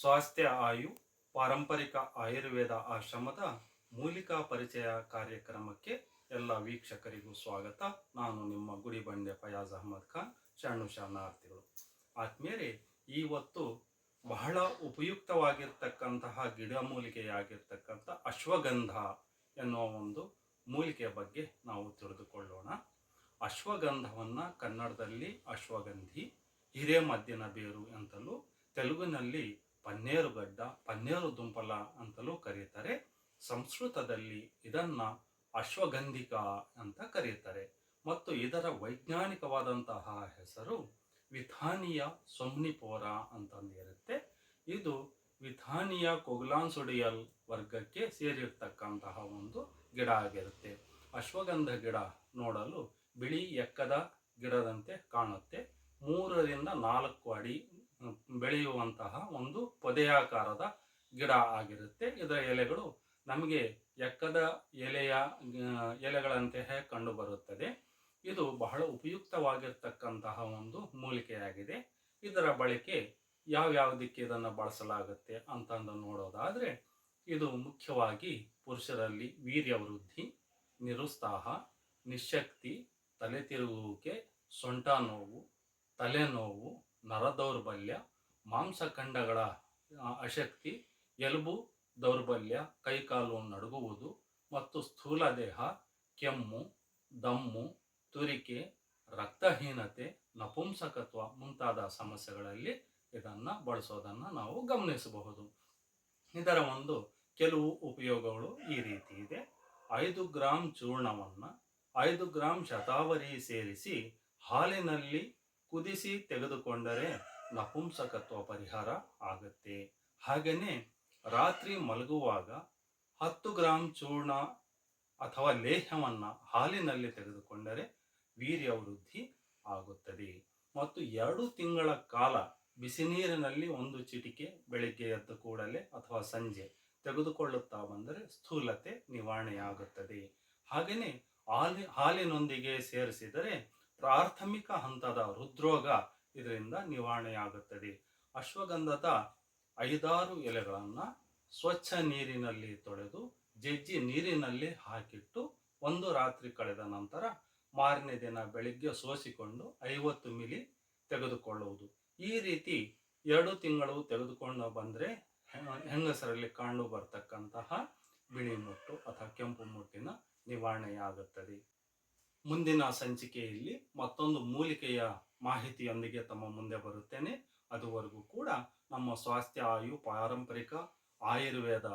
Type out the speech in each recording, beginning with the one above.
ಸ್ವಾಸ್ಥ್ಯ ಆಯು, ಪಾರಂಪರಿಕ ಆಯುರ್ವೇದ ಆಶ್ರಮದ ಮೂಲಿಕಾ ಪರಿಚಯ ಕಾರ್ಯಕ್ರಮಕ್ಕೆ ಎಲ್ಲ ವೀಕ್ಷಕರಿಗೂ ಸ್ವಾಗತ. ನಾನು ನಿಮ್ಮ ಗುಡಿ ಬಂಡೆ ಫಯಾಜ್ ಅಹಮದ್ ಖಾನ್, ಶರಣು ಶರಣಾರ್ಥಿಗಳು. ಆದ್ಮೇಲೆ ಇವತ್ತು ಬಹಳ ಉಪಯುಕ್ತವಾಗಿರ್ತಕ್ಕಂತಹ ಗಿಡಮೂಲಿಕೆಯಾಗಿರ್ತಕ್ಕಂಥ ಅಶ್ವಗಂಧ ಎನ್ನುವ ಒಂದು ಮೂಲಿಕೆಯ ಬಗ್ಗೆ ನಾವು ತಿಳಿದುಕೊಳ್ಳೋಣ. ಅಶ್ವಗಂಧವನ್ನು ಕನ್ನಡದಲ್ಲಿ ಅಶ್ವಗಂಧಿ, ಹಿರೇಮದ್ದಿನ ಬೇರು ಅಂತಲೂ ತೆಲುಗಿನಲ್ಲಿ ಪನ್ನೇರುಗಡ್ಡ ಪನ್ನೇರು ದುಂಪಲ ಅಂತಲೂ ಕರೆಯುತ್ತಾರೆ ಸಂಸ್ಕೃತದಲ್ಲಿ ಇದನ್ನ ಅಶ್ವಗಂಧಿಕ ಅಂತ ಕರೆಯುತ್ತಾರೆ ಮತ್ತು ಇದರ ವೈಜ್ಞಾನಿಕವಾದಂತಹ ಹೆಸರು ವಿಥಾನಿಯ ಸೊಮ್ನಿಪೋರ ಅಂತಂದಿರುತ್ತೆ ಇದು ವಿಥಾನಿಯ ಕೊಗ್ಲಾನ್ಸುಡಿಯಲ್ ವರ್ಗಕ್ಕೆ ಸೇರಿರ್ತಕ್ಕಂತಹ ಒಂದು ಗಿಡ ಆಗಿರುತ್ತೆ. ಅಶ್ವಗಂಧ ಗಿಡ ನೋಡಲು ಬಿಳಿ ಎಕ್ಕದ ಗಿಡದಂತೆ ಕಾಣುತ್ತೆ. ಮೂರರಿಂದ ನಾಲ್ಕು ಅಡಿ ಬೆಳೆಯುವಂತಹ ಒಂದು ಪೊದೆಯಾಕಾರದ ಗಿಡ ಆಗಿರುತ್ತೆ. ಇದರ ಎಲೆಗಳು ನಮಗೆ ಎಕ್ಕದ ಎಲೆಯ ಎಲೆಗಳಂತೆಯೇ ಕಂಡುಬರುತ್ತದೆ. ಇದು ಬಹಳ ಉಪಯುಕ್ತವಾಗಿರ್ತಕ್ಕಂತಹ ಒಂದು ಮೂಲಿಕೆಯಾಗಿದೆ. ಇದರ ಬಳಕೆ ಯಾವ್ಯಾವುದಕ್ಕೆ ಇದನ್ನು ಬಳಸಲಾಗುತ್ತೆ ಅಂತಂದು ನೋಡೋದಾದ್ರೆ, ಇದು ಮುಖ್ಯವಾಗಿ ಪುರುಷರಲ್ಲಿ ವೀರ್ಯವೃದ್ಧಿ ನಿರುತ್ಸಾಹ, ನಿಶಕ್ತಿ ತಲೆ ತಿರುಗುವಿಕೆ ಸೊಂಟ ನೋವು, ತಲೆನೋವು ನರದೌರ್ಬಲ್ಯ ಮಾಂಸಖಂಡಗಳ ಆ, ಅಶಕ್ತಿ ಎಲುಬು ದೌರ್ಬಲ್ಯ ಕೈಕಾಲು ನಡುಗುವುದು ಮತ್ತು ಸ್ಥೂಲ ದೇಹ ಕೆಮ್ಮು ದಮ್ಮು ತುರಿಕೆ ರಕ್ತಹೀನತೆ ನಪುಂಸಕತ್ವ ಮುಂತಾದ ಸಮಸ್ಯೆಗಳಲ್ಲಿ ಇದನ್ನು ಬಳಸೋದನ್ನು ನಾವು ಗಮನಿಸಬಹುದು. ಇದರ ಒಂದು ಕೆಲವು ಉಪಯೋಗಗಳು ಈ ರೀತಿ ಇದೆ. ಐದು ಗ್ರಾಂ ಚೂರ್ಣವನ್ನು ಐದು ಗ್ರಾಂ ಶತಾವರಿ ಸೇರಿಸಿ ಹಾಲಿನಲ್ಲಿ ಕುದಿಸಿ ತೆಗೆದುಕೊಂಡರೆ ನಪುಂಸಕತ್ವ ಪರಿಹಾರ ಆಗುತ್ತೆ. ಹಾಗೆಯೇ ರಾತ್ರಿ ಮಲಗುವಾಗ ಹತ್ತು ಗ್ರಾಂ ಚೂರ್ಣ ಅಥವಾ ಲೇಹವನ್ನು ಹಾಲಿನಲ್ಲಿ ತೆಗೆದುಕೊಂಡರೆ ವೀರ್ಯ ವೃದ್ಧಿ ಆಗುತ್ತದೆ. ಮತ್ತು ಎರಡು ತಿಂಗಳ ಕಾಲ ಬಿಸಿ ನೀರಿನಲ್ಲಿ ಒಂದು ಚಿಟಿಕೆ ಬೆಳಿಗ್ಗೆ ಎದ್ದ ಕೂಡಲೇ ಅಥವಾ ಸಂಜೆ ತೆಗೆದುಕೊಳ್ಳುತ್ತಾ ಬಂದರೆ ಸ್ಥೂಲತೆ ನಿವಾರಣೆಯಾಗುತ್ತದೆ. ಹಾಗೆಯೇ ಹಾಲಿ, ಹಾಲಿನೊಂದಿಗೆ ಸೇರಿಸಿದರೆ ಪ್ರಾಥಮಿಕ ಹಂತದ ಹೃದ್ರೋಗ ಇದರಿಂದ ನಿವಾರಣೆಯಾಗುತ್ತದೆ. ಅಶ್ವಗಂಧದ ಐದಾರು ಎಲೆಗಳನ್ನು ಸ್ವಚ್ಛ ನೀರಿನಲ್ಲಿ ತೊಳೆದು, ಜಜ್ಜಿ ನೀರಿನಲ್ಲಿ ಹಾಕಿಟ್ಟು ಒಂದು ರಾತ್ರಿ ಕಳೆದ ನಂತರ ಮಾರನೇ ದಿನ ಬೆಳಿಗ್ಗೆ ಸೋಸಿಕೊಂಡು ಐವತ್ತು ಮಿಲಿ ತೆಗೆದುಕೊಳ್ಳುವುದು. ಈ ರೀತಿ ಎರಡು ತಿಂಗಳು ತೆಗೆದುಕೊಂಡು ಬಂದರೆ ಹೆಂಗಸರಲ್ಲಿ ಕಂಡು ಬರ್ತಕ್ಕಂತಹ ಬಿಳಿ ಮುಟ್ಟು ಅಥವಾ ಕೆಂಪು ಮುಟ್ಟಿನ ನಿವಾರಣೆಯಾಗುತ್ತದೆ. ಮುಂದಿನ ಸಂಚಿಕೆಯಲ್ಲಿ ಮತ್ತೊಂದು ಮೂಲಿಕೆಯ ಮಾಹಿತಿಯೊಂದಿಗೆ ತಮ್ಮ ಮುಂದೆ ಬರುತ್ತೇನೆ. ಅದುವರೆಗೂ ಕೂಡ ನಮ್ಮ ಸ್ವಾಸ್ಥ್ಯ ಆಯು ಪಾರಂಪರಿಕ ಆಯುರ್ವೇದ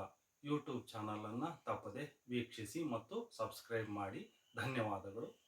ಯೂಟ್ಯೂಬ್ ಚಾನಲನ್ನು ತಪ್ಪದೆ ವೀಕ್ಷಿಸಿ ಮತ್ತು ಸಬ್ಸ್ಕ್ರೈಬ್ ಮಾಡಿ. ಧನ್ಯವಾದಗಳು.